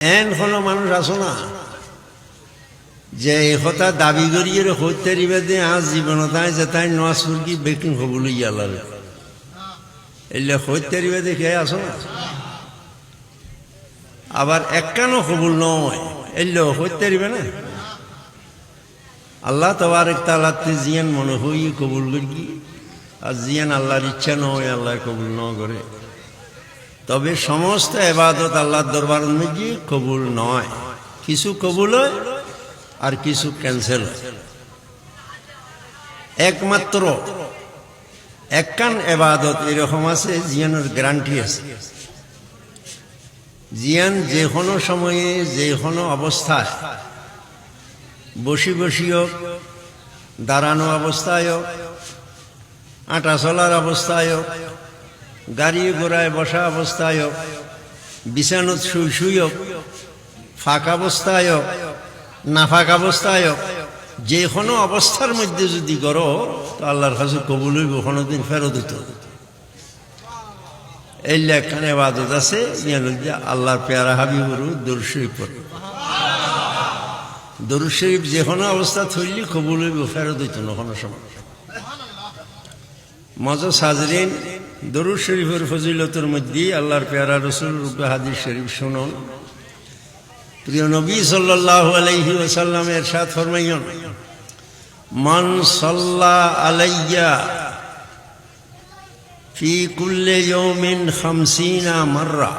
N হলো মানুষ আসো না? যে এই কথা দাবি করিয়ে হইতে রিবে দিয়ে আজ জীবন তাই যে তাই নয় সুরকি বেকিং হবুল ইয়ালার এলে হইতে রিবে দেখে আসো না? আবার একখানো কবুল নয় এলে হইতে রিবে না? আল্লাহ তোমার একটা আল্লাহতে জিয়ান মনে হই কবুল করি আর জিয়ান আল্লাহর ইচ্ছা নয় আল্লাহ কবুল ন করে তবে সমস্ত এবাদত আল্লাহর দরবার মধ্যে কবুল নয়। কিছু কবুল হয় আর কিছু ক্যান্সেল একমাত্র একখান এবাদত এরকম আছে, জিয়ানের গ্যারান্টি আছে। জিয়ান যে কোনো সময়ে যে কোনো অবস্থায়, বসি বসি হোক, দাঁড়ানো অবস্থায় হোক, আটা চলার অবস্থায় হোক গাড়ি ঘোড়ায় বসা অবস্থায় হোক, বিছানত শুই শুই হোক, ফাঁক ফাঁক অবস্থায় হোক, যে কোনো অবস্থার মধ্যে যদি করো, তো আল্লাহর কাছে কবুল হইব, কোনোদিন ফেরত দিত এই লেখানে বাদত আছে আল্লাহর পেয়ারা হাবিবরু দর্শই পড়ে। দরুদ শরীফ যে কোনো অবস্থা থইলি কবুল হইব, ফেরত দিত না কোনো সময়। মজা সাজরিন দরুদ শরীফের ফজিলতের মধ্যে আল্লাহর পেয়ারা রসুল রূপে হাদিস শরীফ শুনুন। প্রিয় নবী সাল্লাহ আলাইহি ওসাল্লামের সাথ ফরমাইন মান সাল্লা আলাইয়া ফি কুল্লে ইয়মিন খামসিনা মাররা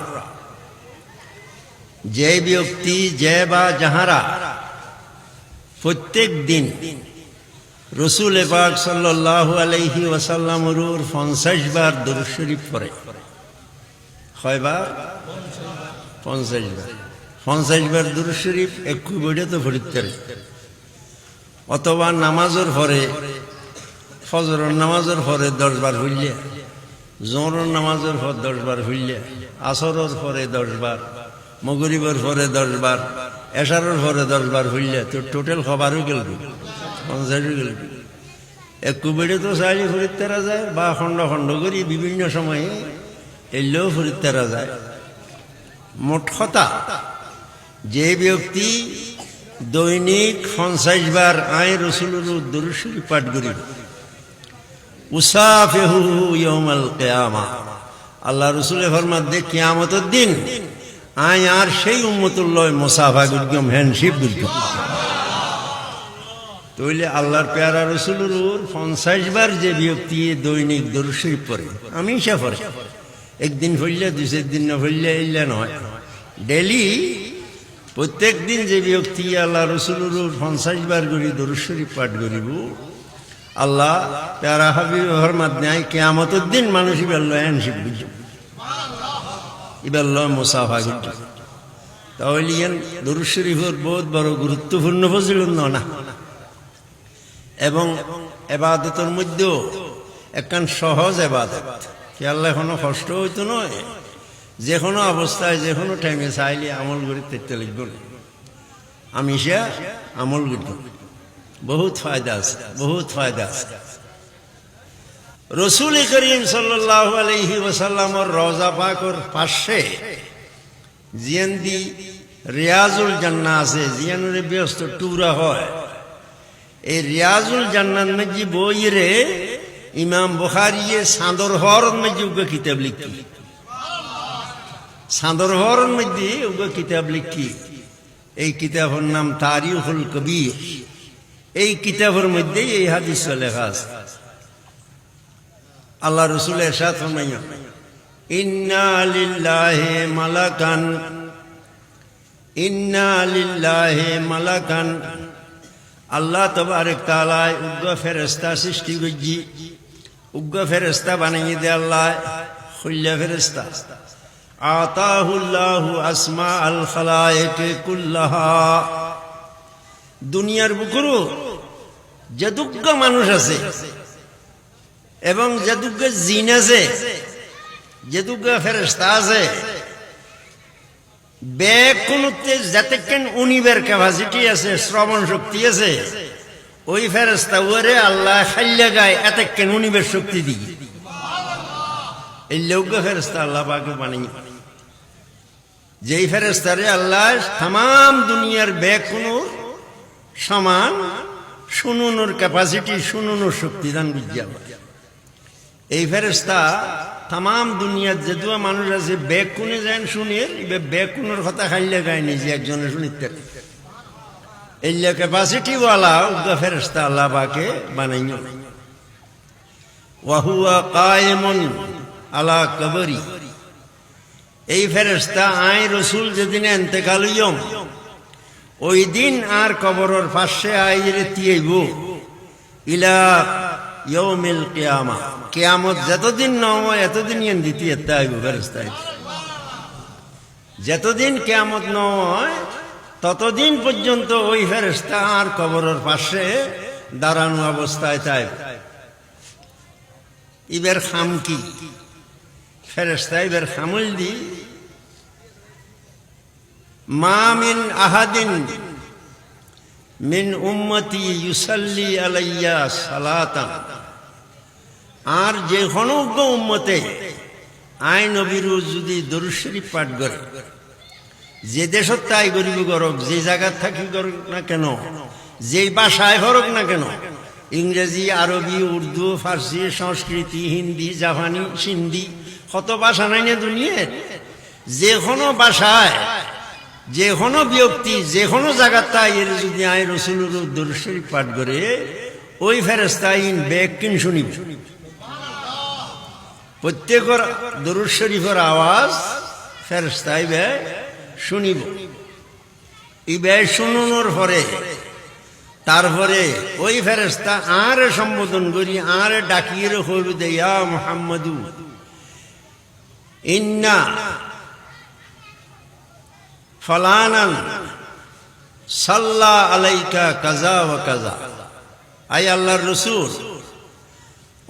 যে ব্যক্তি যে বা যাহারা প্রত্যেক দিন রসুল এবাক সাল্লাহ আলাইহি ওয়াসাল্লামর পঞ্চাশ বার দরুদ শরীফ পড়ে। কয়বার পঞ্চাশ বার। পঞ্চাশ বার দরুদ শরীফ একটু বইটা তো পড়িতে অথবা নামাজের পরে, ফজরের নামাজের পরে দশ বার হইলে জোরের নামাজের পর দশ বার হইলে, আসরের পরে দশ বার, মগরিবের পরে দশ বার, এশারের পরে দশ বার হইলে তো টোটাল খবরও গেল। পঞ্চাশও গেল একটু বেড়ে তো চাইলে ফরিদ যায়, বা খণ্ড খণ্ড করি বিভিন্ন সময়ে এলেও ফরিদ তেরা যায়। মোট কথা, যে ব্যক্তি দৈনিক পঞ্চাশ বার আয় রসুলের দরুশরী পাঠ করিব। উসাফেহু ইয়মাল কেয়ামা। আল্লাহ রসুলের ফরমাত দে কিয়ামতের দিন আয় আর সেই উম্মতুল্লয় মোসাফা গুরগম হ্যান্ডশিপ গুরগম। তইলে আল্লাহর পেয়ারা রসুলের পঞ্চাশ বার যে ব্যক্তি দৈনিক দরুশরী পড়ে, আমি সে পড়ে। একদিন ফইলে দুই দিন না ফইলে এলে নয়। ডেলি প্রত্যেক দিন যে ব্যক্তি আল্লাহ রসুলের পঞ্চাশ বার করি দরুশরী পাঠ করিব, আল্লাহ প্যারা হাবিব হরমাত নেয় কেয়ামতের দিন মানুষ ইবার লয় হ্যান্ডশিপ বুঝব এবার লয় মুসাফা তাহলে ইয়ান বহুত বড় গুরুত্বপূর্ণ ফজিল না? এবং এবাদতের মধ্যেও একখান সহজ এবাদত। কি আল্লাহ এখনও কষ্ট হইতো নয়? যে কোনো অবস্থায় যে কোনো টাইমে চাইলে আমল করি তেতে লিখব আমি সে আমল করব। বহুত ফায়দা আছে, বহুত ফায়দা আছে। রসুল করিম সাল্লাহ আলহি ওসাল্লামর রওজা পাকর পাশে জিয়ান্দি রিয়াজুল জান্না আছে জিয়ানুরে ব্যস্ত টুরা হয়। এই রিয়াজুল জান্নাত মধ্যে বই রে ইমাম বুখারিয়ে সাঁদর হরন মধ্যে উগে কিতাব লিখি। সাঁদর হরন মধ্যে উগে কিতাব লিখি। এই কিতাবের নাম তারিখুল কবির। এই কিতাবের মধ্যে এই হাদিস লেখা আছে। আল্লাহ রসুল এরশাদ লিল্লাহি মালাকান, ইন্না লিল্লাহি মালাকান। আল্লাহ তবারক তাআলায় উগ্র ফেরেশতা সৃষ্টি করজি উগ্র ফেরেশতা বানিয়ে দে আল্লাহ, খুল্লা ফেরেশতা। আতাহুল্লাহু আসমা আল খালায়েক কুল্লাহা। দুনিয়ার বুকুরু যদুজ্ঞ মানুষ আছে এবং যদুজ্ঞ জিন আছে, যদুজ্ঞ ফেরেস্তা আছে। বেকুনুতে যাতেকেন উনিবের ক্যাপাসিটি আছে, শ্রবণ শক্তি আছে, ওই ফেরেস্তা ওরে আল্লাহ খাইলে গায় এতেকেন উনিবের শক্তি দিই। এই লৌজ্ঞ ফেরেস্তা আল্লাহ পাকে বানিয়ে যেই ফেরেস্তারে আল্লাহ তাম দুনিয়ার কোনো সমান, শুনুনোর ক্যাপাসিটি শুনুনোর শক্তি দান বুঝিয়া এই ফেরেস্তা তাম দুনিয়ার যেহেতু মানুষ আছে ব্যাগ কোনে যায় শুনে ব্যাগ কোনোর কথা খাইলে গায়নি নিজে একজনে শুনিতে। এই ক্যাপাসিটি ওয়ালা উগা ফেরেস্তা আল্লাহ বাকে বানাইন ওয়াহুয়া কায়েমন আলা কবরি। এই ফেরেস্তা আই রসুল যেদিন এন্তেকাল ইয়ম ওই দিন আর কবরের পাশে আইরে তিয়েব ইলা ইয়ৌমিল কিয়ামা। কিয়ামত যতদিন নয় এতদিন ইয়েন দিতি এতে আইব। ফেরেস্তা যতদিন কিয়ামত নয় ততদিন পর্যন্ত ওই ফেরেস্তা আর কবরের পাশে দাঁড়ানো অবস্থায় তাই ইবের খাম কি? ফেরেস্তা ইবের খামুল দি, মা মিন আহাদিন মিন উম্মতি ইউসাল্লি আলাইয়া সালাতান। আর যে হনজ্ঞ উম্মতে আই নবীরু যদি দরুশরীফ পাঠ করে, যে দেশত তাই গরিব গরক, যে জায়গার থাকি গরক না কেন যে ভাষায় হরক না কেন, ইংরেজি, আরবি, উর্দু, ফার্সি, সংস্কৃতি, হিন্দি, জাপানি, সিন্ধি কত ভাষা নাই না দুনিয়ার যে কোনো ভাষায় যে কোনো ব্যক্তি যে কোনো জায়গার তাই এর যদি আই রসুলের দর্শরী পাঠ করে, ওই ফেরেস্তা ইন ব্যাগ কিন শুনিব? প্রত্যেকের দরুদ শরীফের আওয়াজ ফেরেস্তাই বে শুনিব। এই ব্যয় শুনুনোর পরে, তারপরে ওই ফেরেস্তা আর সম্বোধন করি, আর ডাকিয়ে হইব দেয়া মোহাম্মদু, ইন্না ফলানান, সাল্লা আলাইকা কাজা ও কাজা। আই আল্লাহর রসুল,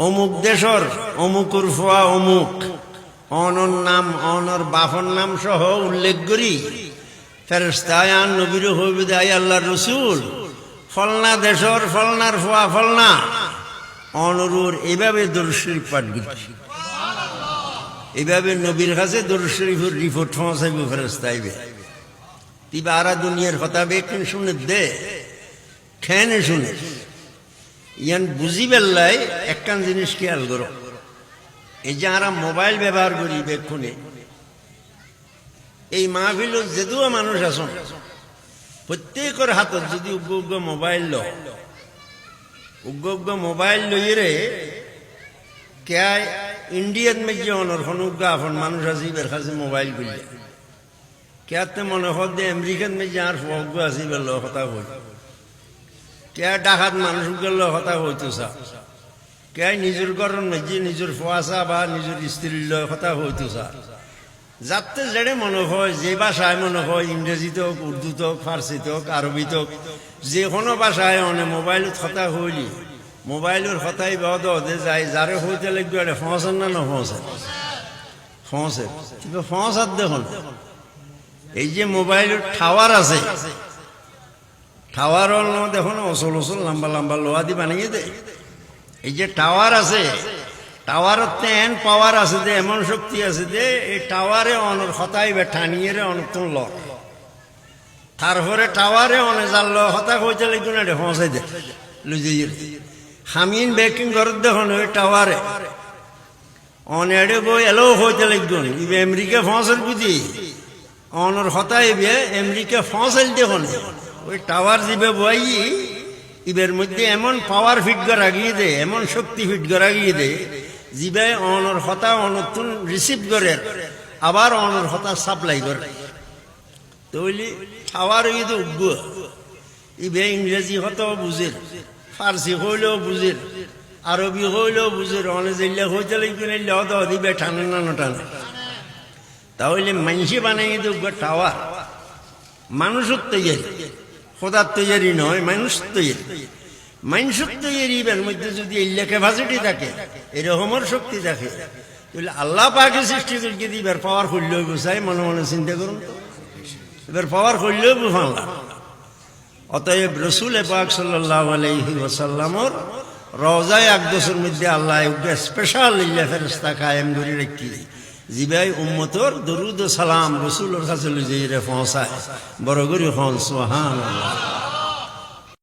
অমুক দেশর অমুক উর্ফা অমুক, অনর নাম, অনর বাফর নাম সহ উল্লেখ করি। ফেরস্তায় আন, নবীর হইবে আই আল্লাহর রসুল, ফলনা দেশর ফলনার ফোয়া ফলনা, অনরুর এভাবে দর্শরীফ পাঠ করছি এভাবে নবীর কাছে দর্শরীফের রিপোর্ট পৌঁছাইব ফেরস্তাইবে তিবা আরা দুনিয়ার কথা বেকিন শুনে দে, খেনে শুনে। ইয়ান বুঝি বেল্লাই একখান জিনিস খেয়াল করো। এই যে আমরা মোবাইল ব্যবহার করি বেক্ষণে। এই মাহফিল যেদুও মানুষ আসন প্রত্যেকের হাতত যদি উগ্র উগ্র মোবাইল ল উগ্র উগ্র মোবাইল লইরে কে ইন্ডিয়ান মেজি অনর অনুজ্ঞ আপন মানুষ ইবের কাছে মোবাইল করলে কেতে মনে হল যে আমেরিকান মেজি আর ফগ্য আছে ইবের ল কথা হই। কে ডাকাত মানুষ গেল কথা হইতো চা। কে নিজের গরম মেজি নিজের বা নিজের স্ত্রীর ল কথা হইতো চা। যাতে যেড়ে মনে হয়, যে ভাষায় মনে হয় ইংরেজিতে হোক উর্দুতে হোক ফার্সিতে হোক আরবিতে হোক যে কোনো ভাষায় অনে মোবাইলত কথা হইলি। মোবাইলের কথাই বদ দে যায় যারে হইতে লাগবে ফসেন না না ফসেন ফসে কিন্তু ফসার দেখুন এই যে মোবাইলের টাওয়ার আছে টাওয়ার দেখুন অসল অসল লম্বা লম্বা লোহা দি বানিয়ে দে এই যে টাওয়ার আছে টাওয়ারের তেন পাওয়ার আছে যে এমন শক্তি আছে যে এই টাওয়ারে অনর হতাই বে টানিয়ে রে ল তারপরে টাওয়ারে অনে, যার ল হতা লাগবে না রে পৌঁছাই দে। লুজিয়ে হামিন বেকিং ঘরত দেখুন, ওই টাওয়ারে। অনেড়ে বই এলো হইতে লাগবে ইবে আমেরিকা ফসল বুঝি। অনর হতাই বে আমেরিকা ফসল দেখুন ওই টাওয়ার দিবে বই ইবের মধ্যে এমন পাওয়ার ফিট করা গিয়ে দে, এমন শক্তি ফিট করা গিয়ে দে, জিবে অনর হতা অনতুন রিসিভ করে, আবার অনর হতা সাপ্লাই করে। তৈলি টাওয়ার ইদে উগ্গ। ইবে ইংরেজি হত বুঝের, ফার্সি হইলেও বুঝের, আরবি হইলেও বুঝের অনে যেলে হইতে লাগবে নিলে দিবে টানে না টানে। তাহলে মানুষে বানাই উগ্গ টাওয়ার। মানুষের তৈরি। খোদার তৈরি নয় মানুষ তৈরি। মানুষের তৈরি এর মধ্যে যদি এই ক্যাপাসিটি থাকে এরকমের শক্তি থাকে, তাহলে আল্লাহ পাকে সৃষ্টি করে দিবার পাওয়ার করলেও বুঝাই মনে মনে চিন্তা করুন এবার পাওয়ার করলেও বুঝাল্লা অতএব রসুল পাক সাল্লাহ আলহি ওসাল্লামর রওজায় আকদোসের মধ্যে আল্লাহ স্পেশাল ইল্লা ফেরস্তা কায়েম করে রাখি। জিবাই উম্মতর দরুদ সালাম রসুলের কাছে লই যাই বড় গরি হন সোহান